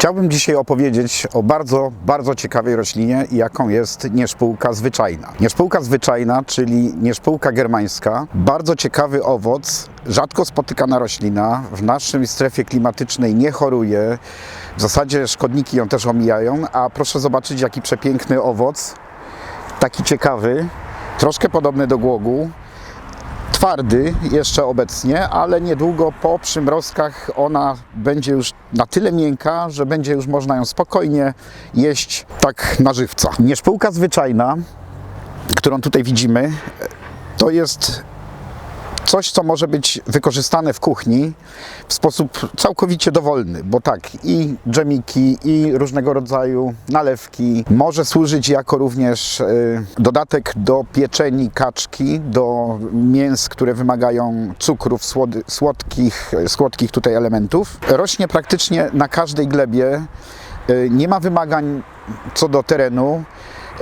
Chciałbym dzisiaj opowiedzieć o bardzo, bardzo ciekawej roślinie, jaką jest nieszpółka zwyczajna. Nieszpółka zwyczajna, czyli nieszpółka germańska, bardzo ciekawy owoc, rzadko spotykana roślina, w naszej strefie klimatycznej nie choruje, w zasadzie szkodniki ją też omijają, a proszę zobaczyć jaki przepiękny owoc, taki ciekawy, troszkę podobny do głogu, twardy jeszcze obecnie, ale niedługo po przymrozkach ona będzie już na tyle miękka, że będzie już można ją spokojnie jeść tak na żywca. Nieszpółka zwyczajna, którą tutaj widzimy, to jest coś, co może być wykorzystane w kuchni w sposób całkowicie dowolny, bo tak, i dżemiki, i różnego rodzaju nalewki, może służyć jako również y, dodatek do pieczeni kaczki, do mięs, które wymagają cukrów, słody, słodkich, słodkich tutaj elementów. Rośnie praktycznie na każdej glebie, y, nie ma wymagań co do terenu.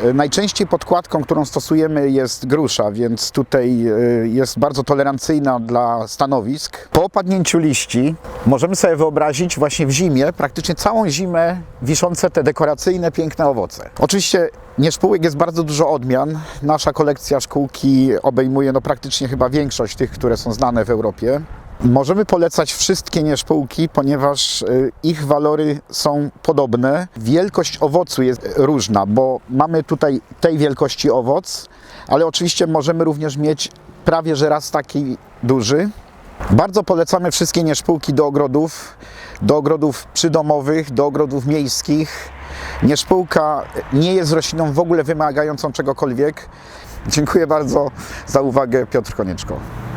E, Najczęściej podkładką, którą stosujemy jest grusza, więc tutaj e, jest bardzo tolerancyjna dla stanowisk. Po opadnięciu liści możemy sobie wyobrazić właśnie w zimie, praktycznie całą zimę wiszące te dekoracyjne, piękne owoce. Oczywiście nieszpółek jest bardzo dużo odmian. Nasza kolekcja szkółki obejmuje no praktycznie chyba większość tych, które są znane w Europie. Możemy polecać wszystkie nieszpółki, ponieważ y, ich walory są podobne. Wielkość owocu jest różna, bo mamy tutaj tej wielkości owoc, ale oczywiście możemy również mieć prawie że raz taki duży. Bardzo polecamy wszystkie nieszpółki do ogrodów, do ogrodów przydomowych, do ogrodów miejskich. Nieszpółka nie jest rośliną w ogóle wymagającą czegokolwiek. Dziękuję bardzo za uwagę, Piotr Konieczko.